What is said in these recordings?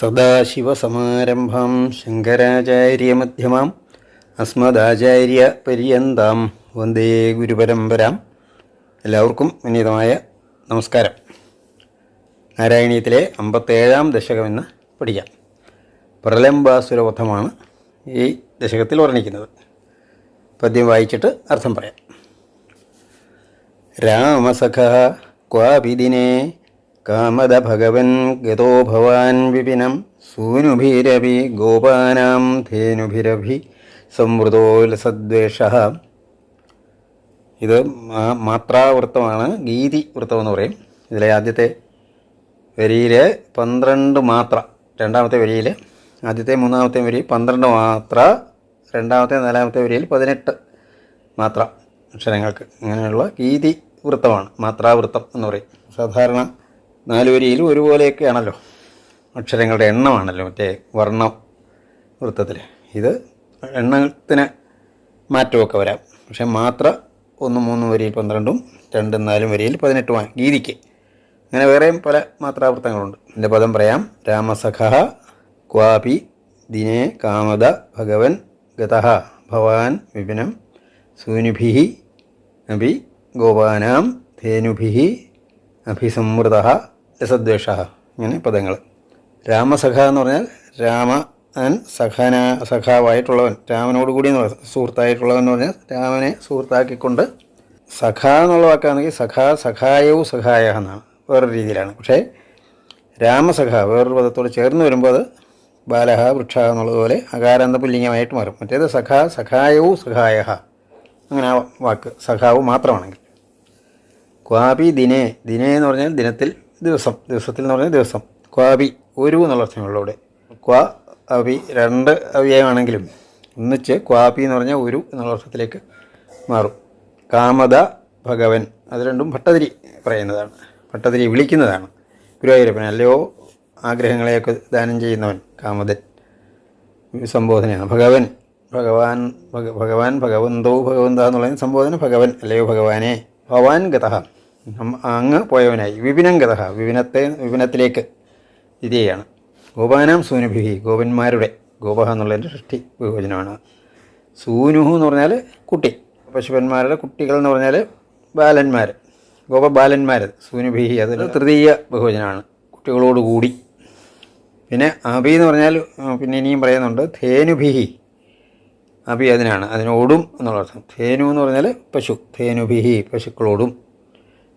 സദാശിവസമാരംഭാം. ശങ്കരാചാര്യമധ്യമാം. അസ്മദാചാര്യപര്യന്താം. വന്ദേ ഗുരുപരമ്പരാം. എല്ലാവർക്കും വിനീതമായ നമസ്കാരം. നാരായണീയത്തിലെ അമ്പത്തേഴാം ദശകമെന്ന് പഠിക്കാം. പ്രലംബാസുരവധമാണ് ഈ ദശകത്തിൽ വർണിക്കുന്നത്. പദ്യം വായിച്ചിട്ട് അർത്ഥം പറയാം. രാമസഖ ക്വാപിദിനെ കാമദ ഭഗവൻ ഗതോ ഭവാൻ വിപിനം സൂനുഭിരവി ഗോപാനാം ധേനുഭിരഭി സംവൃതോ ലസദ്വേഷ ഇത് മാത്രാവൃത്തമാണ് ഗീതി വൃത്തം എന്ന് പറയും. ഇതിലെ ആദ്യത്തെ വരിയിൽ പന്ത്രണ്ട് മാത്ര രണ്ടാമത്തെ വരിയിൽ ആദ്യത്തെ മൂന്നാമത്തെ വരി പന്ത്രണ്ട് മാത്ര രണ്ടാമത്തെ നാലാമത്തെ വരിയിൽ പതിനെട്ട് മാത്ര. അക്ഷരങ്ങൾക്ക് ഇങ്ങനെയുള്ള ഗീതി വൃത്തമാണ് മാത്രാവൃത്തം എന്ന് പറയും. സാധാരണ നാല് വരിയിൽ ഒരുപോലെയൊക്കെയാണല്ലോ. അക്ഷരങ്ങളുടെ എണ്ണമാണല്ലോ മറ്റേ വർണ വൃത്തത്തിൽ ഇത് എണ്ണത്തിന് മാറ്റമൊക്കെ വരാം. പക്ഷേ മാത്ര ഒന്ന് മൂന്ന് വരിയിൽ പന്ത്രണ്ടും രണ്ടും നാലും വരിയിൽ പതിനെട്ടുമാണ് ഗീതിക്ക് അങ്ങനെ വേറെയും പല മാത്രാവൃത്തങ്ങളുണ്ട്. എന്റെ പദം പറയാം. രാമസഖ ക്വാപി ദിനേ കാമത ഭഗവൻ ഗതഹ ഭവാൻ വിപിനം സൂനുഭി അഭി ഗോപാനാം ധേനുഭി അഭിസംവൃത രസദ്വേഷ ഇങ്ങനെ പദങ്ങൾ. രാമസഖ എന്ന് പറഞ്ഞാൽ രാമൻ സഖന സഖാവായിട്ടുള്ളവൻ രാമനോട് കൂടി എന്ന് പറയുന്നത് സുഹൃത്തായിട്ടുള്ളവൻ എന്ന് പറഞ്ഞാൽ രാമനെ സുഹൃത്താക്കിക്കൊണ്ട് സഖ എന്നുള്ള വാക്കാണെങ്കിൽ സഖ സഖായവും സഖായ എന്നാണ് വേറൊരു രീതിയിലാണ്. പക്ഷേ രാമസഖ വേറൊരു പദത്തോട് ചേർന്ന് വരുമ്പോൾ അത് ബാലഹ വൃക്ഷ എന്നുള്ളതുപോലെ അകാരാന്ത പുല്ലിംഗമായിട്ട് മാറും. മറ്റേത് സഖ സഖായവും സഖായ. അങ്ങനെ ആ വാക്ക് സഖാവ് മാത്രമാണെങ്കിൽ. ക്വാപി ദിനേ ദിനേ എന്ന് പറഞ്ഞാൽ ദിനത്തിൽ ദിവസം ദിവസത്തിൽ എന്ന് പറഞ്ഞാൽ ദിവസം. ക്വാബി ഒരു എന്നുള്ള അർത്ഥങ്ങളിലൂടെ ക്വാ അവി രണ്ട് അവ്യയമാണെങ്കിലും ഒന്നിച്ച് ക്വാപി എന്ന് പറഞ്ഞാൽ ഒരു എന്നുള്ള അർത്ഥത്തിലേക്ക് മാറും. കാമത ഭഗവൻ അത് രണ്ടും ഭട്ടതിരി പറയുന്നതാണ്. ഭട്ടതിരി വിളിക്കുന്നതാണ്. ഗുരുവായൂരപ്പൻ അല്ലയോ ആഗ്രഹങ്ങളെയൊക്കെ ദാനം ചെയ്യുന്നവൻ കാമതൻ സംബോധനയാണ്. ഭഗവൻ ഭഗവാൻ ഭഗ- ഭഗവാൻ ഭഗവന്തോ ഭഗവന്ത എന്നുള്ളതിന് സംബോധന ഭഗവൻ അല്ലയോ ഭഗവാനെ. ഭവാൻ ഗതഃ അം- അങ്ങ് പോയവനായി. വിപിനം ഗതഃ വിപിനത്തെ വിപിനത്തിലേക്ക് ഇതിയാണ്. ഗോപാനാം സൂനുഭി ഗോപന്മാരുടെ ഗോപ എന്നുള്ളതിന്റെ സൃഷ്ടി ബഹുവചനമാണ് സൂനുഹു എന്ന് പറഞ്ഞാൽ കുട്ടി. പശുപന്മാരുടെ കുട്ടികൾ എന്ന് പറഞ്ഞാൽ ബാലന്മാർ ഗോപബാലന്മാർ സൂനുഭി അത് തൃതീയ ബഹുവചനമാണ് കുട്ടികളോടുകൂടി. പിന്നെ അഭി എന്ന് പറഞ്ഞാൽ പിന്നെ ഇനിയും പറയുന്നുണ്ട് ധേനുഭിഹി അഭി അതിനാണ് അതിനോടും എന്നുള്ള അർത്ഥം. ധേനു എന്ന് പറഞ്ഞാൽ പശു ധേനുഭിഹി പശുക്കളോടും.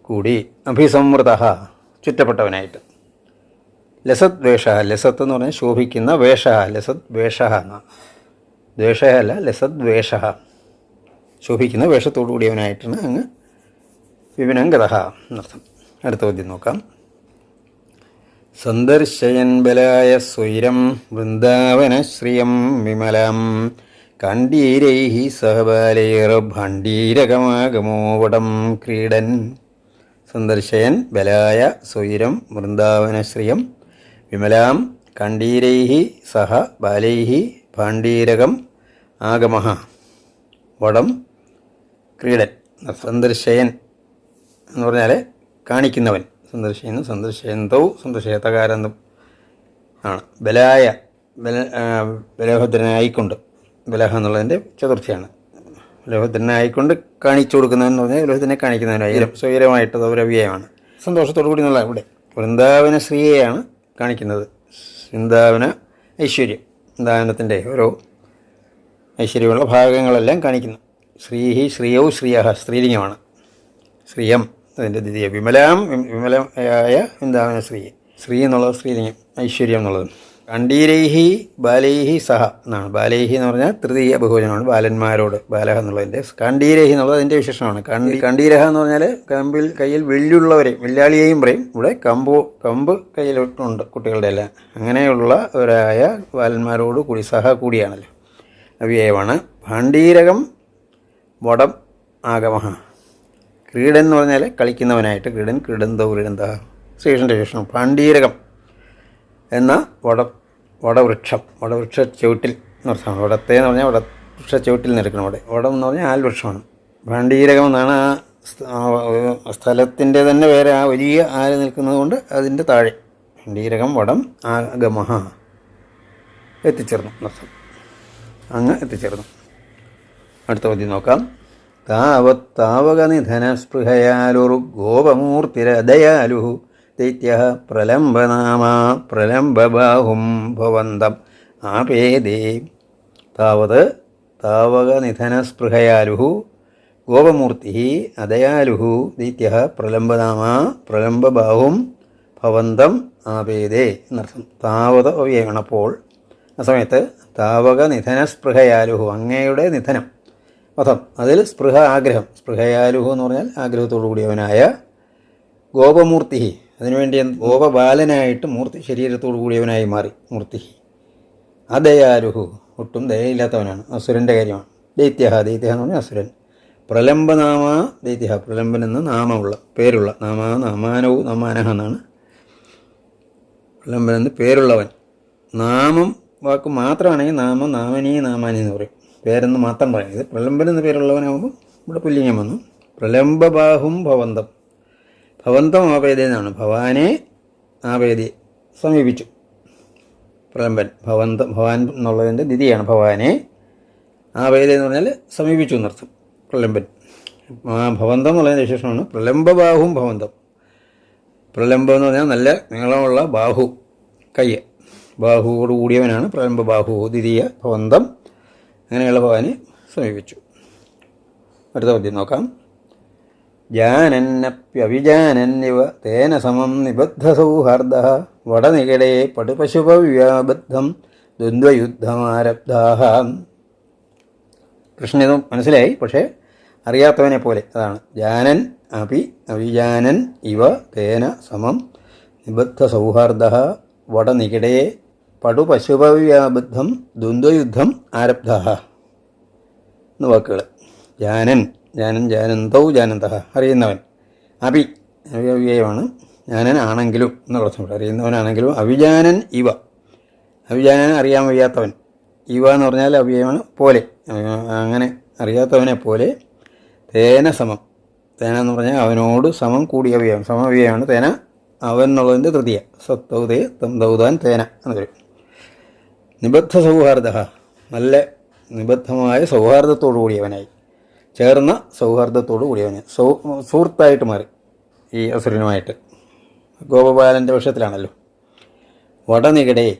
കൂടി അഭിസംവൃത ചുറ്റപ്പെട്ടവനായിട്ട്. ലസത് വേഷ ലസത്ത് എന്ന് പറഞ്ഞാൽ ശോഭിക്കുന്ന വേഷ ലസത് വേഷ എന്ന. ദ്വേഷയല്ല ലസത് വേഷ. ശോഭിക്കുന്ന വേഷത്തോടു കൂടിയവനായിട്ടാണ് അങ്ങ് വിപിനംഗത എന്നർത്ഥം. അടുത്ത ചോദ്യം നോക്കാം. സന്ദർശയൻ ബലായ സ്വൈരം വൃന്ദാവനശ്രിയം വിമലാം. കണ്ടീരൈ സഹബാലേർ ഭണ്ഡീരകമാകമോവടം ക്രീഡൻ സന്ദർശയൻ ബലായ സ്വൈരം വൃന്ദാവനശ്രിയം വിമലാം കണ്ടീരൈ സഹ ബാലൈ ഭാണ്ഡീരകം ആഗമഹ. വടം ക്രീഡൻ സന്ദർശയൻ എന്ന് പറഞ്ഞാൽ കാണിക്കുന്നവൻ. സന്ദർശയൻ സന്ദർശയന്തോ സന്ദർശയത്തകാരന്തം ആണ്. ബലായ ബല ബലഭദ്രനായിക്കൊണ്ട്. ബലഹ എന്നുള്ളതിന്റെ ചതുർത്ഥിയാണ്. ബലഭദ്രനായിക്കൊണ്ട് കാണിച്ചു കൊടുക്കുന്നവൻ എന്ന് പറഞ്ഞാൽ ലോഹത്തിനെ കാണിക്കുന്നവനായി. സ്വൈരമായിട്ട് സൗരവ്യയമാണ് സന്തോഷത്തോടു കൂടി എന്നുള്ള ഇവിടെ. വൃന്ദാവന ശ്രീയെയാണ് കാണിക്കുന്നത്. വൃന്ദാവന ഐശ്വര്യം. വൃന്ദാവനത്തിന്റെ ഓരോ ഐശ്വര്യമുള്ള ഭാഗങ്ങളെല്ലാം കാണിക്കുന്നു. ശ്രീഹി ശ്രീയൗ ശ്രീയ സ്ത്രീലിംഗമാണ്. ശ്രീയം അതിന്റെ ദ്വിതീയ വിമലാം വിമലായ വിമലയായ വൃന്ദാവന ശ്രീ. ശ്രീ എന്നുള്ളത് സ്ത്രീലിംഗം ഐശ്വര്യം എന്നുള്ളത്. കണ്ടീരൈഹി ബാലൈഹി സഹ എന്നാണ്. ബാലൈഹി എന്ന് പറഞ്ഞാൽ തൃതീയ ബഹുവചനമാണ് ബാലന്മാരോട് ബാലഹ എന്നുള്ളതിന്റെ കണ്ടീരഹി എന്നുള്ളത് അതിന്റെ വിശേഷമാണ് കണ്ടി കണ്ടീരഹ എന്ന് പറഞ്ഞാൽ കമ്പിൽ കയ്യിൽ വെള്ളിയുള്ളവരെയും വെല്ലാളിയെയും പറയും. ഇവിടെ കമ്പോ കമ്പ് കയ്യിലുണ്ട് കുട്ടികളുടെ എല്ലാം. അങ്ങനെയുള്ളവരായ ബാലന്മാരോട് കൂടി സഹ കൂടിയാണല്ലോ. അവ്യയമാണ്. ഭണ്ഡീരകം വടം ആഗമഹ. ക്രീഡൻ എന്ന് പറഞ്ഞാൽ കളിക്കുന്നവനായിട്ട് ക്രീഡൻ ക്രീഡന്തോ ക്രീഡന്ത ശ്രീകൃഷ്ണന്റെ വിഷ്ണു ഭണ്ഡീരകം എന്ന വട വടവൃക്ഷം. വടവൃക്ഷ ചുവട്ടിൽ എന്നർത്ഥമാണ് വടത്തെ എന്ന് പറഞ്ഞാൽ വടവൃക്ഷ ചുവട്ടിൽ നിൽക്കണം അവിടെ വടം എന്ന് പറഞ്ഞാൽ ആൽവൃക്ഷമാണ്. ഭണ്ഡീരകം എന്നാണ് ആ സ്ഥ- സ്ഥലത്തിന്റെ തന്നെ വേറെ ആ വലിയ ആൽ നിൽക്കുന്നത് കൊണ്ട് അതിന്റെ താഴെ. ഭണ്ഡീരകം വടം ആഗമഹ. എത്തിച്ചേർന്നു. എന്നർത്ഥം അങ്ങ് എത്തിച്ചേർന്നു. അടുത്ത പതി നോക്കാം. താവത്താവക നിധന സ്പൃഹയാലുറു ഗോപമൂർത്തിരദയാലു പ്രലംബബാഹും ഭവന്തം ആപേദേ താവത് താവകനിധനസ്പൃഹയാലുഹു നിധന സ്പൃഹയാലു ഗോപമൂർത്തി അദയാലുഹു ദൈത്യ പ്രലംബനാമാ പ്രലംബബാഹും ഭവന്തം ആപേദേ എന്നർത്ഥം. താവത് അവയണപ്പോൾ ആ സമയത്ത് താവക നിധനസ്പൃഹയാലുഹു അങ്ങയുടെ നിധനം. വധം അതിൽ സ്പൃഹ ആഗ്രഹം സ്പൃഹയാലുഹു എന്ന് പറഞ്ഞാൽ ആഗ്രഹത്തോടു കൂടിയവനായ ഗോപമൂർത്തി അതിനുവേണ്ടി ഗോപബാലനായിട്ട് മൂർത്തി ശരീരത്തോടു കൂടിയവനായി മാറി. മൂർത്തി. അദയാരുഹു. ഒട്ടും ദയയില്ലാത്തവനാണ്. അസുരന്റെ കാര്യമാണ്. ദൈത്യഹ ദൈത്യഹ എന്ന് പറഞ്ഞാൽ അസുരൻ. പ്രലംബനാമ ദൈത്യഹ. പ്രലംബൻ എന്ന് നാമമുള്ള പേരുള്ള. നാമ നാമാനവും നാമാനഹ എന്നാണ്. പ്രലംബൻ എന്ന് പേരുള്ളവൻ. നാമം വാക്ക് മാത്രമാണെങ്കിൽ നാമം നാമനീ നാമാനി എന്ന് പറയും. പേരെന്ന് മാത്രം പറയും ഇത് പ്രലംബൻ എന്ന് പേരുള്ളവനാകുമ്പോൾ ഇവിടെ പുല്ലിംഗം വന്നു. പ്രലംബബാഹും ഭവന്തം. ഭവന്തം ആപേദി എന്നാണ്. ഭവാനെ ആപേദി സമീപിച്ചു. പ്രലംബൻ ഭവന്ത ഭവാൻ എന്നുള്ളതിന്റെ ദിതിയാണ് ഭവാനെ ആപേദി എന്ന് പറഞ്ഞാൽ സമീപിച്ചു എന്നർത്ഥം. പ്രലംബൻ. ആ ഭവന്തം എന്നുള്ളതിന്റെ വിശേഷമാണ്. പ്രലംബബാഹും ഭവന്തം. പ്രലംബം എന്ന് പറഞ്ഞാൽ നല്ല നീളമുള്ള ബാഹു കൈ ബാഹുവോട് കൂടിയവനാണ് പ്രലംബ ബാഹു ദ്വിതീയ ഭവന്തം. അങ്ങനെയുള്ള ഭവാനെ സമീപിച്ചു. അടുത്ത പദ്യം നോക്കാം. ജാനന്നപ്യവിജാനന്നിവ തേന സമം നിബദ്ധ സൗഹാർദ്ദ വടനികടേ പടുപശുപവ്യാബദ്ധം ദ്വന്ദ്വയുദ്ധമാരബ്ധാഹ. കൃഷ്ണനും മനസ്സിലായി പക്ഷേ അറിയാത്തവനെ പോലെ അതാണ്. ജാനൻ അപി അവിജാനൻ ഇവ തേന സമം നിബദ്ധ സൗഹാർദ്ദ വടനികടേ പടുപശുപവ്യാബദ്ധം ദ്വന്ദ്വയുദ്ധം ആരബ്ധ എന്ന വാക്കുകൾ ജാനൻ ജാനൻ ജാനന്തൗ ജാനന്ത അറിയുന്നവൻ. അഭി അവ്യയമാണ് ജാനൻ ആണെങ്കിലും എന്ന് കുറച്ചുകൂടെ അറിയുന്നവനാണെങ്കിലും അവിജാനൻ ഇവ. അവിജാനൻ അറിയാൻ വയ്യാത്തവൻ. ഇവ എന്ന് പറഞ്ഞാൽ അവ്യയമാണ് പോലെ. അങ്ങനെ അറിയാത്തവനെ പോലെ തേന സമം. തേന എന്ന് പറഞ്ഞാൽ അവനോട് സമം കൂടിയ അവ്യയം സമവ്യയമാണ് തേന. അവൻ എന്നുള്ളതിന്റെ തൃതീയ. സത്തൗതേ തം ദൗതാൻ തേന എന്ന് പറയും നിബദ്ധ സൗഹാർദ്ദ നല്ല നിബദ്ധമായ സൗഹാർദ്ദത്തോടു കൂടിയവനായി. ചേർന്ന സൗഹാർദ്ദത്തോടു കൂടിയവന്. സൗ സുഹൃത്തായിട്ട് മാറി ഈ അസുരനുമായിട്ട്. ഗോപബാലന്റെ പക്ഷത്തിലാണല്ലോ വടനികടേ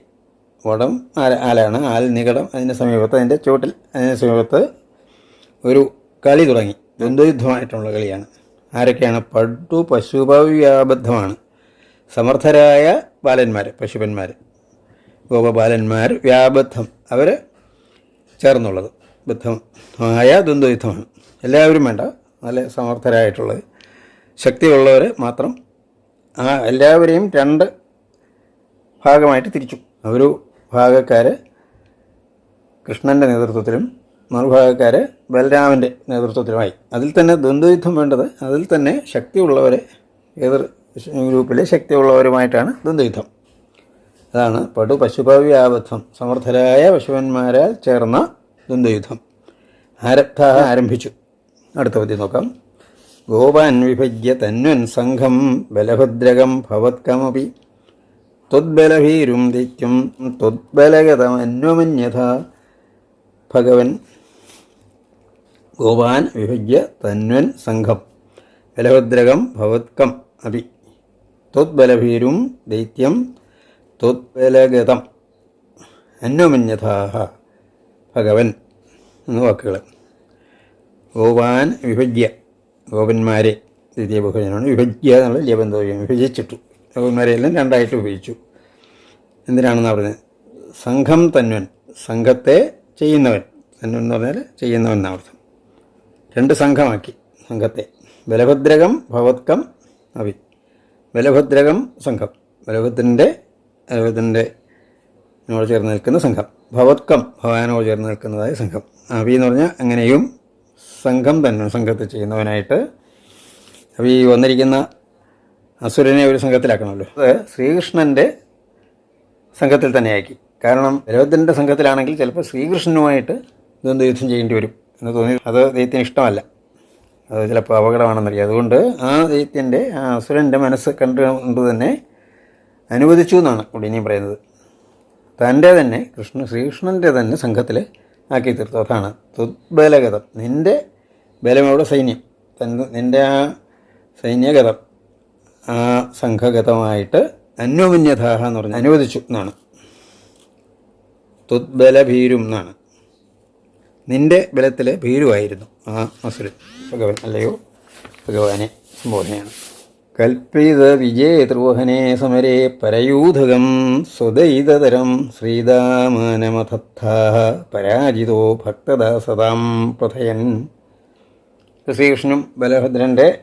വടം ആല ആലാണ് ആൽ നികടം അതിന്റെ സമീപത്ത് അതിന്റെ ചുവട്ടിൽ അതിന്റെ സമീപത്ത് ഒരു കളി തുടങ്ങി. ദ്വന്ദ്വയുദ്ധമായിട്ടുള്ള കളിയാണ്. ആരൊക്കെയാണ്? പടു പശുപവ്യാബദ്ധമാണ് സമർത്ഥരായ ബാലന്മാർ പശുപന്മാർ ഗോപബാലന്മാർ വ്യാബദ്ധം. അവർ ചേർന്നുള്ളത്. ബദ്ധമായ ദ്വന്ദ്വയുദ്ധമാണ് എല്ലാവരും വേണ്ട. നല്ല സമർത്ഥരായിട്ടുള്ളത്. ശക്തിയുള്ളവർ മാത്രം ആ എല്ലാവരെയും രണ്ട് ഭാഗമായിട്ട് തിരിച്ചു. ഒരു ഭാഗക്കാർ കൃഷ്ണന്റെ നേതൃത്വത്തിലും മറുഭാഗക്കാർ ബലരാമന്റെ നേതൃത്വത്തിലുമായി. അതിൽ തന്നെ ദ്വന്ദ്വയുദ്ധം വേണ്ടത് അതിൽ തന്നെ ശക്തിയുള്ളവരെ എതിർ ഗ്രൂപ്പിലെ ശക്തിയുള്ളവരുമായിട്ടാണ് ദ്വന്ദ്വയുദ്ധം. അതാണ് പടു പശുപവ്യാബദ്ധം സമർത്ഥരായ പശുവന്മാരാൽ ചേർന്ന ദ്വന്ദ്വയുദ്ധം. ആരബ്ധ ആരംഭിച്ചു. അടുത്ത പദ്യം നോക്കാം. ഗോപാൻ വിഭജ്യ തന്വൻ സംഘം ബലഭദ്രകം ഭവത്കമപി. ത്വദ്ബലഭീരും ദൈത്യം ത്വദ്ബലഗതമന്വമന്യഥ. ഭഗവൻ ഗോപാൻ വിഭജ്യ തന്വൻ സംഘം ബലഭദ്രകം ഭവത്കം അപി. ത്വദ്ബലഭീരും ദൈത്യം ത്വദ്ബലഗതം അന്വമന്യഥാഹ ഭഗവൻ എന്ന വാക്കുകൾ ഗോപാൻ വിഭജ്യ. ഗോപന്മാരെ ദ്വിതീയ ബഹുജനമാണ് വിഭജ്യ എന്നുള്ള ലിയബന്ധം വിഭജിച്ചിട്ടു. ഗോപന്മാരെയെല്ലാം രണ്ടായിട്ട് വിഭജിച്ചു എന്തിനാണെന്ന് പറഞ്ഞത്? സംഘം തന്വൻ. സംഘത്തെ ചെയ്യുന്നവൻ. തന്വൻ എന്ന് പറഞ്ഞാൽ ചെയ്യുന്നവൻ എന്നാണ് അർത്ഥം? രണ്ട് സംഘമാക്കി. സംഘത്തെ. ബലഭദ്രകം ഭവത്കം അവി ബലഭദ്രകം സംഘം. ബലഭദ്രന്റെ ബലഭദ്രന്റെ നോട് ചേർന്ന് നിൽക്കുന്ന സംഘം. ഭവത്കം ഭവാനോട് ചേർന്ന് നിൽക്കുന്നതായ സംഘം. അവി എന്ന് പറഞ്ഞാൽ അങ്ങനെയും സംഘം തന്നെ സംഘത്തിൽ ചെയ്യുന്നവനായിട്ട് അപ്പോൾ ഈ വന്നിരിക്കുന്ന അസുരനെ ഒരു സംഘത്തിലാക്കണമല്ലോ. അത് ശ്രീകൃഷ്ണന്റെ സംഘത്തിൽ തന്നെയാക്കി. കാരണം ബലഭദ്രന്റെ സംഘത്തിലാണെങ്കിൽ ചിലപ്പോൾ ശ്രീകൃഷ്ണനുമായിട്ട് ദ്വന്ദ്വ യുദ്ധം ചെയ്യേണ്ടി വരും എന്ന് തോന്നി. അത് ദൈത്യന് ഇഷ്ടമല്ല. അത് ചിലപ്പോൾ അപകടമാണെന്നറിയാം. അതുകൊണ്ട് ആ ദൈത്യന്റെ ആ അസുരന്റെ മനസ്സ് കണ്ടുകൊണ്ട് തന്നെ അനുവദിച്ചു എന്നാണ് ഇവിടെ പറയുന്നത്. തന്റെ തന്നെ കൃഷ്ണ ശ്രീകൃഷ്ണന്റെ തന്നെ സംഘത്തിൽ ആക്കി തീർത്തു അതാണ് തുദ്ബലഗതം നിന്റെ ബലം സൈന്യം. നിന്റെ ആ സൈന്യഗതം ആ സംഘഗതമായിട്ട് അന്യോമന്യതാഹ എന്ന് പറഞ്ഞ് അനുവദിച്ചു എന്നാണ്. തുദ്ബലഭീരും എന്നാണ്. നിന്റെ ബലത്തിലെ ഭീരുവായിരുന്നു ആ മസുരൻ. ഭഗവൻ അല്ലയോ? ഭഗവാനെ സംബോധനയാണ് കൽപ്പിത വിജയത്രുവഹനെ സമരേ പരയൂധകം സ്വദൈതതരം ശ്രീതാമാനമഥത്ഥ പരാജിതോ ഭക്തദാസതാം പ്രഥയൻ. ശ്രീകൃഷ്ണനും ബലഭദ്രന്റെ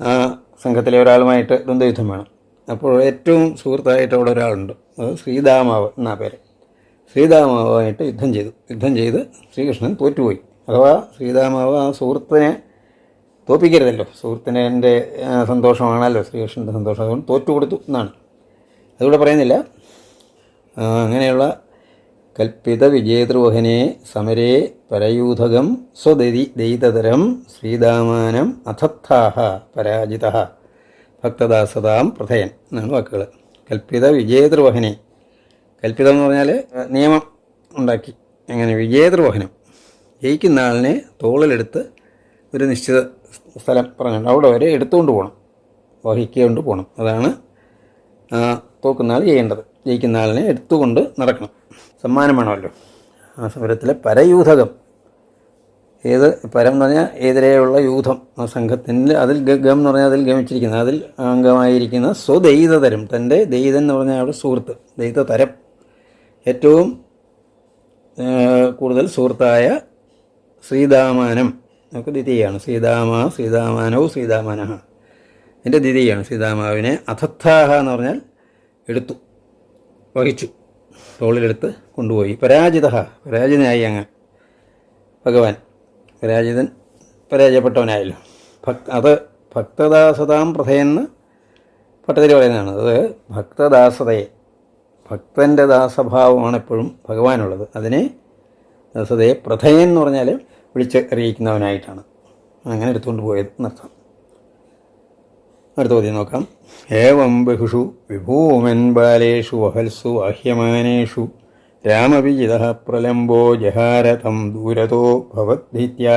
ആ സംഘത്തിലെ ഒരാളുമായിട്ട് ദ്വന്ദ്വയുദ്ധം വേണം. അപ്പോൾ ഏറ്റവും സുഹൃത്തായിട്ട് അവിടെ ഒരാളുണ്ട്. അത് ശ്രീദാമാവ് എന്നാ പേര്. ശ്രീദാമാവായിട്ട് യുദ്ധം ചെയ്തു. യുദ്ധം ചെയ്ത് ശ്രീകൃഷ്ണൻ തോറ്റുപോയി. അഥവാ ശ്രീദാമാവ് ആ സുഹൃത്തിനെ തോപ്പിക്കരുതല്ലോ സുഹൃത്തിനെ സന്തോഷമാണല്ലോ ശ്രീകൃഷ്ണന്റെ സന്തോഷം. അതുകൊണ്ട് തോറ്റു കൊടുത്തു എന്നാണ്. അതുകൂടെ പറയുന്നില്ല. അങ്ങനെയുള്ള കൽപ്പിത വിജയദ്രോഹനെ സമരേ പരയൂഥകം സ്വദതി ദൈതതരം ശ്രീദാമാനം അഥത്ഥാഹ പരാജിത ഭക്തദാസതാം പ്രഥയൻ എന്നാണ് വാക്കുകൾ കൽപ്പിത വിജയദ്രോഹനെ കൽപ്പിതം എന്ന് പറഞ്ഞാൽ നിയമം ഉണ്ടാക്കി. അങ്ങനെ വിജയദ്രോഹനം. ജയിക്കുന്ന ആളിനെ തോളിലെടുത്ത് ഒരു നിശ്ചിത സ്ഥലം പറഞ്ഞിട്ടുണ്ട്. അവിടെ വരെ എടുത്തുകൊണ്ട് പോകണം. വഹിക്കൊണ്ട് പോകണം. അതാണ് തോക്കുന്ന ആൾ ചെയ്യേണ്ടത്. ജയിക്കുന്ന ആളിനെ എടുത്തുകൊണ്ട് നടക്കണം. സമ്മാനം വേണമല്ലോ ആ സമരത്തിലെ പരയൂഥകം ഏത് പരം എന്ന് പറഞ്ഞാൽ എതിരെയുള്ള യൂഥം ആ സംഘത്തിന്റെ അതിൽ ഗം എന്ന് പറഞ്ഞാൽ അതിൽ ഗമിച്ചിരിക്കുന്ന അതിൽ അംഗമായിരിക്കുന്ന സ്വദൈതതരം. തന്റെ ദൈതൻ എന്ന് പറഞ്ഞാൽ അവിടെ സുഹൃത്ത് ദൈതതരം. ഏറ്റവും കൂടുതൽ സുഹൃത്തായ ശ്രീദാമാനം. നമുക്ക് ദ്വിതീയാണ്. സീതാമ സീതാമാനവും സീതാമാനഹ എന്റെ ദ്വിതീയാണ്. സീതാമാവിനെ അഥത്ഥാഹ എന്ന് പറഞ്ഞാൽ എടുത്തു വഹിച്ചു തോളിലെടുത്ത് കൊണ്ടുപോയി. പരാജിത പരാജിതനായി അങ്ങ്. ഭഗവാൻ പരാജിതൻ പരാജയപ്പെട്ടവനായല്ലോ. ഭക് അത് ഭക്തദാസതാം പ്രഥയെന്ന് പട്ടതിൽ പറയുന്നതാണ്. അത് ഭക്തദാസതയെ ഭക്തന്റെ ദാസഭാവമാണ് എപ്പോഴും ഭഗവാനുള്ളത്. അതിനെ ദാസതയെ പ്രഥയൻ എന്ന് പറഞ്ഞാൽ വിളിച്ച് അറിയിക്കുന്നവനായിട്ടാണ്. അങ്ങനെ എടുത്തുകൊണ്ട് പോയത് എന്നർത്ഥം അടുത്ത ചോദ്യം നോക്കാം. ഏവം ബഹുഷു വിഭൂമൻ ബാലേഷു വഹൽസു ആഹ്യമാനേഷു രാമവിജിത പ്രലംബോ ജഹാരഥം ദൂരതോ ഭവദ്ഭിത്യ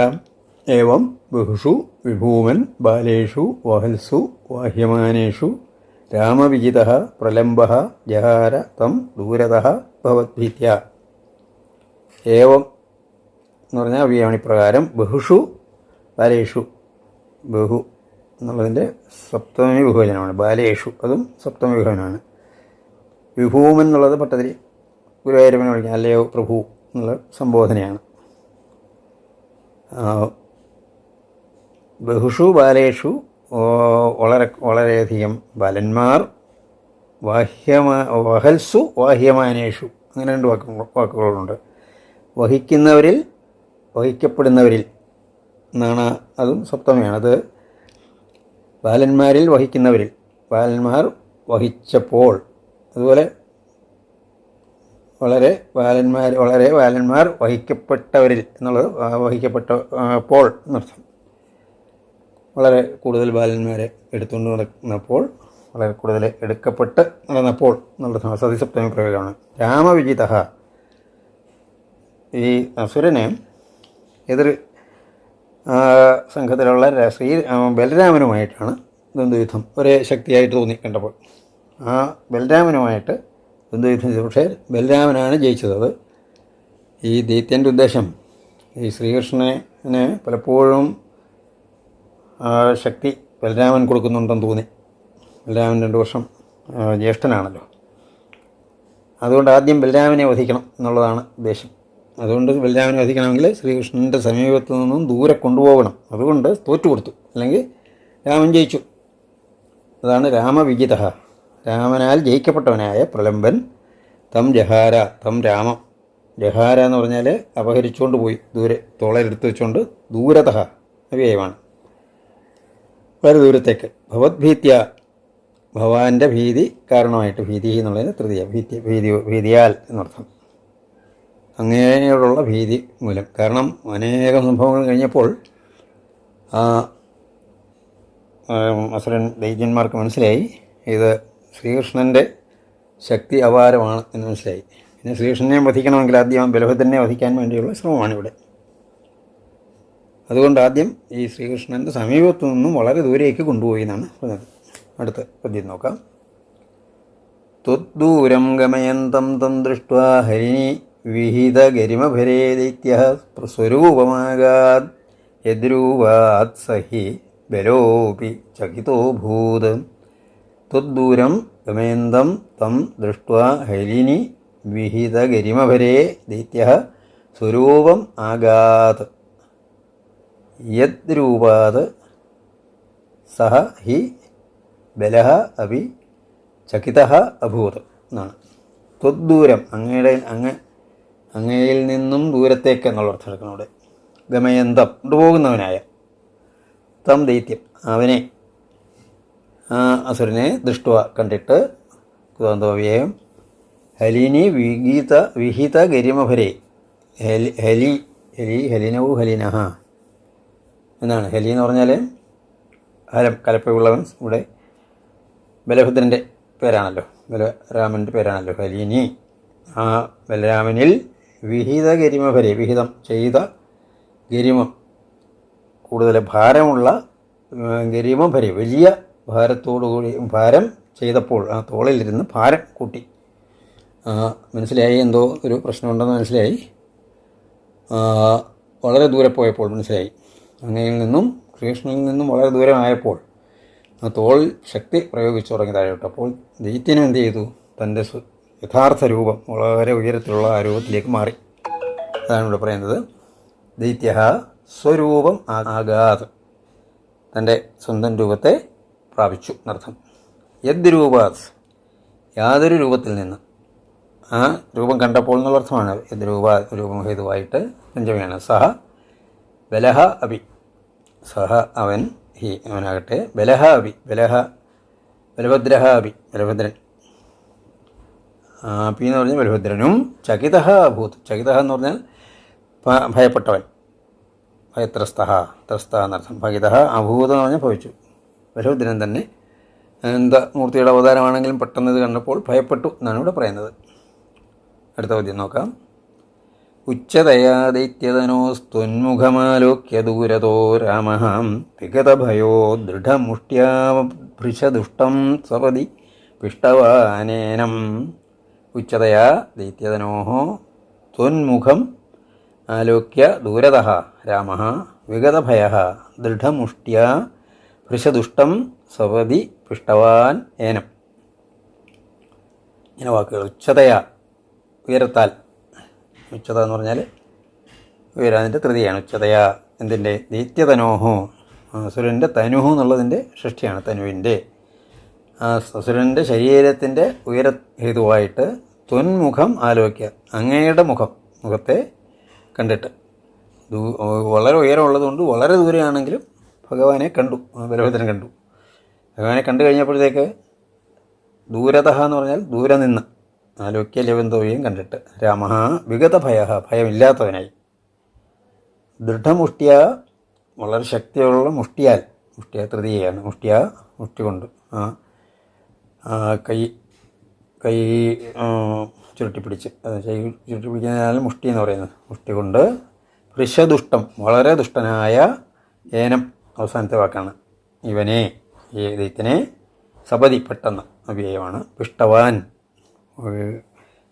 ഏവം ബഹുഷു വിഭൂമൻ ബാലേഷു വഹൽസു വാഹ്യമാനേഷു രാമവിജിത പ്രലംബ ജഹാര തം ദൂരത ഭവദ്ഭിത്യ ഏവം എന്ന് പറഞ്ഞാൽ അവ്യവണിപ്രകാരം ബഹുഷു ബാലേഷു. ബഹു എന്നുള്ളതിന്റെ സപ്തമി വിഭജനമാണ് ബാലേഷു അതും സപ്തമി വിഭജനമാണ് വിഭൂമൻ എന്നുള്ളത് പട്ടതിരി ഗുരുവായൂരപ്പനെ വിളിക്കാം. അല്ലയോ പ്രഭു എന്നുള്ള സംബോധനയാണ്. ബഹുഷു ബാലേഷു വളരെ വളരെയധികം ബാലന്മാർ വാഹ്യമാ വഹൽസു വാഹ്യമാനേഷു അങ്ങനെ രണ്ട് വാക്കുകൾ വാക്കുകളുണ്ട്. വഹിക്കുന്നവരിൽ വഹിക്കപ്പെടുന്നവരിൽ എന്നാണ് അതും സപ്തമിയാണ് അത് ബാലന്മാരിൽ വഹിക്കുന്നവരിൽ. ബാലന്മാർ വഹിച്ചപ്പോൾ അതുപോലെ വളരെ ബാലന്മാർ വളരെ ബാലന്മാർ വഹിക്കപ്പെട്ടവരിൽ എന്നുള്ളത് വഹിക്കപ്പെട്ട അപ്പോൾ എന്നർത്ഥം. വളരെ കൂടുതൽ ബാലന്മാരെ എടുത്തുകൊണ്ട് നടന്നപ്പോൾ വളരെ കൂടുതൽ എടുക്കപ്പെട്ട് നടന്നപ്പോൾ എന്നുള്ള സതിസപ്തമി പ്രയോഗമാണ്. രാമവിജിത ഈ അസുരനെ എതിർ സംഘത്തിലുള്ള ശ്രീ ബലരാമനുമായിട്ടാണ് ദ്വന്ദ്വയുദ്ധം ഒരേ ശക്തിയായിട്ട് തോന്നി കണ്ടപ്പോൾ ആ ബലരാമനുമായിട്ട് ദ്വന്ദ്വയുദ്ധം ചെയ്തു. പക്ഷേ ബലരാമനാണ് ജയിച്ചത്. അത് ഈ ദൈത്യന്റെ ഉദ്ദേശം. ഈ ശ്രീകൃഷ്ണനെ പലപ്പോഴും ശക്തി ബലരാമൻ കൊടുക്കുന്നുണ്ടെന്ന് തോന്നി. ബലരാമൻ രണ്ട് വർഷം ജ്യേഷ്ഠനാണല്ലോ. അതുകൊണ്ട് ആദ്യം ബലരാമനെ വധിക്കണം എന്നുള്ളതാണ് ഉദ്ദേശം. അതുകൊണ്ട് ബലരാമനെ വധിക്കണമെങ്കിൽ ശ്രീകൃഷ്ണന്റെ സമീപത്തു നിന്നും ദൂരെ കൊണ്ടുപോകണം. അതുകൊണ്ട് തോറ്റു കൊടുത്തു. അല്ലെങ്കിൽ രാമൻ ജയിച്ചു. അതാണ് രാമവിജിത രാമനാൽ ജയിക്കപ്പെട്ടവനായ പ്രലംബൻ തം ജഹാര തം രാമം. ജഹാര എന്ന് പറഞ്ഞാൽ അപഹരിച്ചുകൊണ്ട് പോയി. ദൂരെ തോളയിലെടുത്ത് വെച്ചുകൊണ്ട് ദൂരത അവ്യയമാണ് വളരെ ദൂരത്തേക്ക്. ഭഗവത്ഭീത്യ ഭവാന്റെ ഭീതി കാരണമായിട്ട് ഭീതി എന്നുള്ളതിന് തൃതീയ ഭീതി ഭീതി ഭീതിയാൽ എന്നർത്ഥം. അങ്ങനെയോടുള്ള ഭീതി മൂലം. കാരണം അനേകം സംഭവങ്ങൾ കഴിഞ്ഞപ്പോൾ ആ അസുരൻ ദൈത്യന്മാർക്ക് മനസ്സിലായി. ഇത് ശ്രീകൃഷ്ണന്റെ ശക്തി അപാരമാണ് എന്ന് മനസ്സിലായി. പിന്നെ ശ്രീകൃഷ്ണനെ വധിക്കണമെങ്കിൽ ആദ്യം ബലഭദ്രനെ വധിക്കാൻ വേണ്ടിയുള്ള ശ്രമമാണ് ഇവിടെ അതുകൊണ്ട് ആദ്യം ഈ ശ്രീകൃഷ്ണന്റെ സമീപത്തു നിന്നും വളരെ ദൂരേക്ക് കൊണ്ടുപോയി എന്നാണ് പറഞ്ഞത്. അടുത്ത പദ്യം നോക്കാം. ത്വദ്ദൂരം ഗമയന്തം തം ദൃഷ്ട്വാ ഹരിണി വിഹിതഗരിമഭരേ ദൈത്യ സ്വരൂപമാകാത് യദ്രൂപാത് സഹി ബലോപി ചകിതോഭൂത്. തദ്ദൂരം ഗമയന്തം തം ദൃഷ്ട്വാ ഹരിണി വിഹിതഗരിമഭരേ ദൈത്യ സ്വരൂപം ആഗാത് യദ്രൂപാത് സഹ ഹി ബല അഭി ചകിത അഭൂത് എന്നാണ്. ത്വദ്ദൂരം അങ്ങയുടെ അങ്ങ് അങ്ങയിൽ നിന്നും ദൂരത്തേക്ക് എന്നുള്ള അർത്ഥം എടുക്കണം അവിടെ. ഗമയന്തം കൊണ്ടുപോകുന്നവനായ തം ദൈത്യം അവനെ ആ അസുരനെ ദൃഷ്ടുവ കണ്ടിട്ട് കുതന്തോവ്യയം ഹലിനി വിഗീത വിഹിത ഗരിമഭരെ ഹലി ഹലി ഹലി ഹലിനവു ഹലിനഹ എന്നാണ്. ഹലി എന്ന് പറഞ്ഞാൽ ഹരം കലപ്പയുള്ളവൻ ഇവിടെ. ബലഭദ്രന്റെ പേരാണല്ലോ ബലരാമന്റെ പേരാണല്ലോ ഹലിനി. ആ ബലരാമനിൽ വിഹിത ഗരിമ വരെ വിഹിതം ചെയ്ത ഗരിമം. കൂടുതൽ ഭാരമുള്ള ഗരിമം വരെ വലിയ ഭാരത്തോടുകൂടി ഭാരം ചെയ്തപ്പോൾ ആ തോളിലിരുന്ന് ഭാരം കൂട്ടി. മനസ്സിലായി എന്തോ ഒരു പ്രശ്നമുണ്ടെന്ന് മനസ്സിലായി. വളരെ ദൂരെ പോയപ്പോൾ മനസ്സിലായി. അങ്ങയിൽ നിന്നും കൃഷ്ണനിൽ നിന്നും വളരെ ദൂരമായപ്പോൾ ആ തോൾ ശക്തി പ്രയോഗിച്ചു തുടങ്ങി താഴോട്ട്. അപ്പോൾ ദൈത്യനും എന്ത് ചെയ്തു? തന്റെ യഥാർത്ഥ രൂപം വളരെ ഉയരത്തിലുള്ള ആ രൂപത്തിലേക്ക് മാറി. അതാണ് ഇവിടെ പറയുന്നത്. ദൈത്യ സ്വരൂപം ആകാത്. തന്റെ സ്വന്തം രൂപത്തെ പ്രാപിച്ചു എന്നർത്ഥം. യദ് രൂപാത്. യാതൊരു രൂപത്തിൽ നിന്ന്. ആ രൂപം കണ്ടപ്പോൾ എന്നുള്ള അർത്ഥമാണ്. യദ് രൂപ രൂപം ഹേതുവായിട്ട് പഞ്ചമിയാണ് സഹ ബലഹ അഭി. സഹ അവൻ ഹി അവനാകട്ടെ ബലഹ അഭി. ബലഹ ബലഭദ്രഹ അഭി. ബലഭദ്രൻ. പി എന്ന് പറഞ്ഞാൽ ബലഭദ്രനും ചകിത അഭൂത് ചകിത എന്ന് പറഞ്ഞാൽ ഭയപ്പെട്ടവൻ. ഭയത്രസ്ത ത്രസ്ത എന്നർത്ഥം ഭഗിത അഭൂത് എന്ന് പറഞ്ഞാൽ ഭവിച്ചു. ബലഭദ്രൻ തന്നെ എന്താ മൂർത്തിയുടെ അവതാരമാണെങ്കിലും പെട്ടെന്ന് ഇത് കണ്ടപ്പോൾ ഭയപ്പെട്ടു എന്നാണ് ഇവിടെ പറയുന്നത്. അടുത്ത ചോദ്യം നോക്കാം. ഉച്ചതയാ ദൈത്യതനോസ്ത്വന്മുഖമാലോക്യ ദൂരതോ രാമ വിഗതഭയോ ദൃഢമുഷ്ട്യാ ഭൃശദുഷ്ടം സപതി പിഷ്ടവാനേനം. ഉച്ചതയാ ദൈത്യതനോഹോ ത്വന്മുഖം ആലോക്യ ദൂരത രാമ വിഗതഭയ ദൃഢമുഷ്ട്യ ഭൃശദുഷ്ടം സവതി പിഷ്ടവാൻ ഏനം. ഇങ്ങനെ വാക്കുകൾ. ഉച്ചതയാ. ഉയരത്താൽ. ഉച്ചത എന്ന് പറഞ്ഞാൽ ഉയരാതിന്റെ കൃതിയാണ് ഉച്ചതയാ. എന്തിന്റെ ദൈത്യതനോഹോ അസുരന്റെ തനുഹു എന്നുള്ളതിന്റെ സൃഷ്ടിയാണ് തനുവിന്റെ അസുരന്റെ ശരീരത്തിന്റെ ഉയര ഹേതുവായിട്ട് തൊന്മുഖം ആലോചിക്കുക അങ്ങയുടെ മുഖം മുഖത്തെ കണ്ടിട്ട്. ദൂ വളരെ ഉയരമുള്ളതുകൊണ്ട് വളരെ ദൂരെയാണെങ്കിലും ഭഗവാനെ കണ്ടു ബലഭദ്രൻ കണ്ടു. ഭഗവാനെ കണ്ടു കഴിഞ്ഞപ്പോഴത്തേക്ക് ദൂരത എന്ന് പറഞ്ഞാൽ ദൂരെ നിന്ന് ആലോക്യ ലവന്തോയും കണ്ടിട്ട്. രാമ വിഗത ഭയ ഭയമില്ലാത്തവനായി. ദൃഢമുഷ്ടിയ വളരെ ശക്തിയുള്ള മുഷ്ടിയാൽ മുഷ്ടിയ തൃതീയാണ് മുഷ്ടിയ മുഷ്ടി കൊണ്ട് ആ, കൈ കൈ ചുരുട്ടിപ്പിടിച്ച്. കൈ ചുരുട്ടിപ്പിടിക്കുന്നതിനാണ് മുഷ്ടി എന്ന് പറയുന്നത്. മുഷ്ടി കൊണ്ട് ഋഷദുഷ്ടം വളരെ ദുഷ്ടനായ ഏനം അവസാനത്തെ വാക്കാണ്. ഇവനെ ഈ ദൈത്യനെ സപതി പെട്ടെന്ന് അവ്യയമാണ് പിഷ്ടവാൻ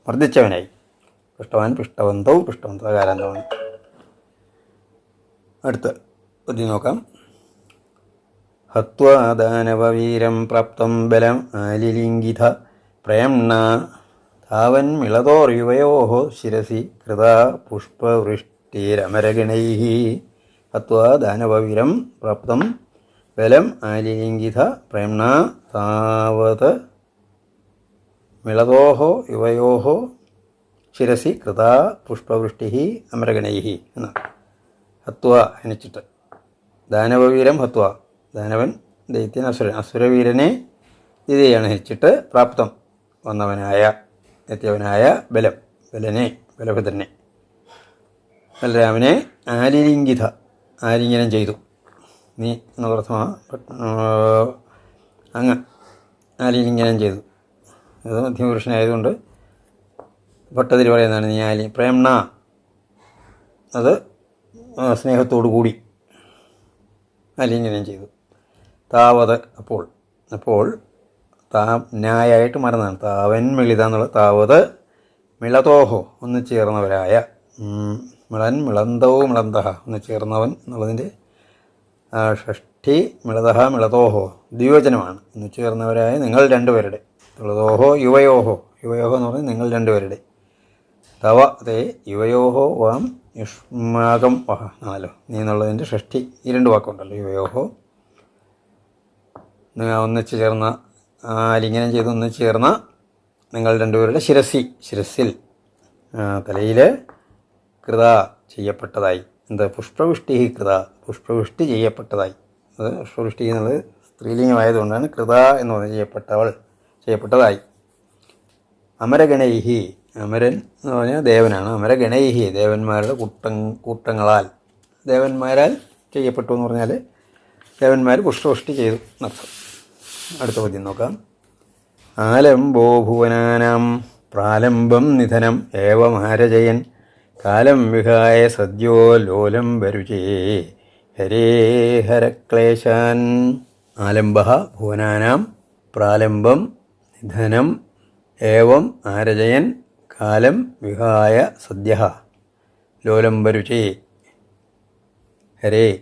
മർദ്ദിച്ചവനായി. പിഷ്ടവാൻ പിഷ്ടവന്തവും പിഷ്ടവന്തോ കാലാന്തമാണ് അടുത്ത പദ്യം നോക്കാം. ഹത്വാദാനവീരം പ്രാപ്തം ബലം ആലിലിംഗിത പ്രേംണ താവൻ മിളതോർ യുവയോ ശിരസി കൃത പുഷ്പവൃഷ്ടിരമരഗണൈ ഹത്വാദാനവീരം പ്രാപ്തം ബലം ആലിലിംഗിത പ്രേംണ താവത് മിളതോഹോ യുവയോഹോ ശിരസി കൃത പുഷ്പവൃഷ്ടി അമരഗണൈ എന്നാണ് ഹത്വ അനച്ചിട്ട് ദാനവീരം ഹത്വ ദാനവൻ ദൈത്യൻ അസുരൻ അസുരവീരനെ ഇതിയാണ് ഹരിച്ചിട്ട് പ്രാപ്തം വന്നവനായ എത്തിയവനായ ബലം ബലനെ ബലഭദ്രനെ. ബലരാമനെ ആലിലിംഗിത ആലിംഗനം ചെയ്തു. നീ ആ, അങ്ങ് ആലിലിംഗനം ചെയ്തു. അത് മധ്യമപുരുഷനായതുകൊണ്ട് ഭട്ടതിൽ പറയുന്നതാണ് നീ ആലി പ്രേംണ. അത് സ്നേഹത്തോടു കൂടി ആലിംഗനം ചെയ്തു. താവത് അപ്പോൾ അപ്പോൾ താ ന്യായമായിട്ട് മറന്നാണ്. താവൻ മിളിത എന്നുള്ള താവത് മിളതോഹോ ഒന്ന് ചേർന്നവരായ മിളൻ മിളന്തോ മിളന്തഹ ഒന്ന് ചേർന്നവൻ എന്നുള്ളതിന്റെ ഷഷ്ഠി മിളതഹ മിളതോഹോ ദ്വിവചനമാണ്. ഒന്ന് ചേർന്നവരായ നിങ്ങൾ രണ്ടുപേരുടെ. മിളതോഹോ യുവയോഹോ. യുവയോഹോ എന്ന് പറഞ്ഞാൽ നിങ്ങൾ രണ്ടുപേരുടെ. തവ അതേ യുവയോഹോ വാം യുഷ്മാകം വഹ നാലോ. നീ എന്നുള്ളതിന്റെ ഷഷ്ടി ഈ രണ്ട് വാക്കുണ്ടല്ലോ. യുവയോഹോ ഒന്നിച്ച് ചേർന്ന ആലിംഗനം ചെയ്ത് ഒന്നിച്ച് ചേർന്ന നിങ്ങൾ രണ്ടുപേരുടെ ശിരസി ശിരസിൽ തലയിൽ കൃത ചെയ്യപ്പെട്ടതായി. എന്താ? പുഷ്പവൃഷ്ടി കൃത പുഷ്പവൃഷ്ടി ചെയ്യപ്പെട്ടതായി. അത് പുഷ്പവൃഷ്ടി എന്നുള്ളത് സ്ത്രീലിംഗമായതുകൊണ്ടാണ് കൃത എന്ന് പറഞ്ഞ് ചെയ്യപ്പെട്ടവൾ ചെയ്യപ്പെട്ടതായി. അമരഗണൈഹി അമരൻ എന്ന് പറഞ്ഞാൽ ദേവനാണ്. അമരഗണൈഹി ദേവന്മാരുടെ കൂട്ട കൂട്ടങ്ങളാൽ. ദേവന്മാരാൽ ചെയ്യപ്പെട്ടു എന്ന് പറഞ്ഞാൽ ദേവന്മാർ പുഷ്പവൃഷ്ടി ചെയ്തു എന്നർത്ഥം അടുത്ത പദ്യം നോക്കാം. ആലംബോ ഭുവനാനാം പ്രാലംബം നിധനം ഏവമാരജയൻ. കാലം വിഹായ സദ്യോ ലോലം വരുചേ. ഹരേ ഹരക്ലേശാൻ ആലംബ ഭുവനാനാം പ്രാലംബം നിധനം ഏവം ആരജയൻ. കാലം വിഹായ സദ്യ ലോലം വരുചേ. ഹരേ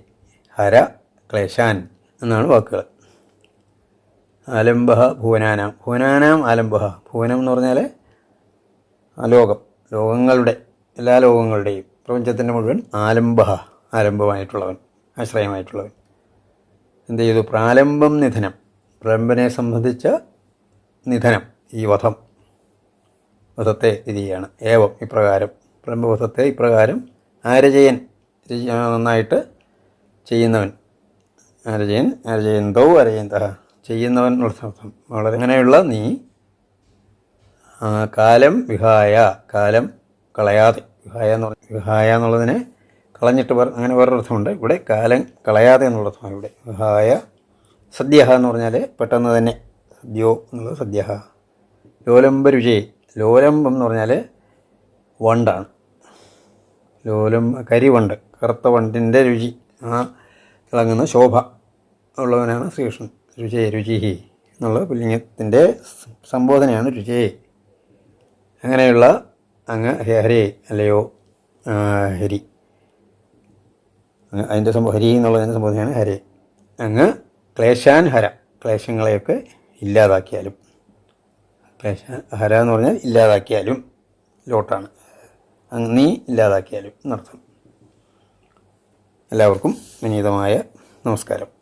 ഹര ക്ലേശാൻ എന്നാണ് വാക്കുകൾ. ആലംബ ഭുവനാനാം. ഭുവനാനാം അലംബഹ. ഭുവനം എന്ന് പറഞ്ഞാൽ ലോകം. ലോകങ്ങളുടെ എല്ലാ ലോകങ്ങളുടെയും പ്രപഞ്ചത്തിന്റെ മുഴുവൻ ആലംബഹ ആലംബമായിട്ടുള്ളവൻ ആശ്രയമായിട്ടുള്ളവൻ. എന്ത് ചെയ്തു? പ്രാലംബം നിധനം. പ്രലംബനെ സംബന്ധിച്ച നിധനം ഈ വധം. വധത്തെ രീതിയാണ് ഏവം ഇപ്രകാരം. പ്രലംബവധത്തെ ഇപ്രകാരം ആരജയൻ നന്നായിട്ട് ചെയ്യുന്നവൻ. ആരജയൻ അരജയന്തോ അരജയന്ത ചെയ്യുന്നവൻ അർത്ഥം വളരെ അങ്ങനെയുള്ള നീ കാലം വിഹായ കാലം കളയാതെ. വിഹായ എന്ന് പറഞ്ഞ വിഹായ എന്നുള്ളതിനെ കളഞ്ഞിട്ട് അങ്ങനെ വേറൊരു അർത്ഥമുണ്ട്. ഇവിടെ കാലം കളയാതെ എന്നുള്ള അർത്ഥമാണ് ഇവിടെ. വിഹായ സദ്യഹ എന്ന് പറഞ്ഞാൽ പെട്ടെന്ന് തന്നെ സദ്യോ എന്നുള്ളത് സദ്യഹ. ലോലംബ രുചി ലോലംബം എന്ന് പറഞ്ഞാൽ വണ്ടാണ്. ലോലം കരിവണ്ട് കറുത്ത വണ്ടിന്റെ രുചി. ആ തിളങ്ങുന്ന ശോഭ ഉള്ളവനാണ് ശ്രീകൃഷ്ണൻ. രുചി രുചിഹി എന്നുള്ള പുല്ലിംഗത്തിന്റെ സംബോധനയാണ് രുചേ. അങ്ങനെയുള്ള അങ്ങ് ഹരേ അല്ലയോ ഹരി. അതിന്റെ സംഭവം ഹരി എന്നുള്ളതിന്റെ സംബോധനയാണ് ഹരേ. അങ്ങ് ക്ലേശാൻ ഹര ക്ലേശങ്ങളെയൊക്കെ ഇല്ലാതാക്കിയാലും. ക്ലേശ ഹര എന്ന് പറഞ്ഞാൽ ഇല്ലാതാക്കിയാലും ലോട്ടാണ്. അങ്ങ് നീ ഇല്ലാതാക്കിയാലും എന്നർത്ഥം. എല്ലാവർക്കും വിനീതമായ നമസ്കാരം.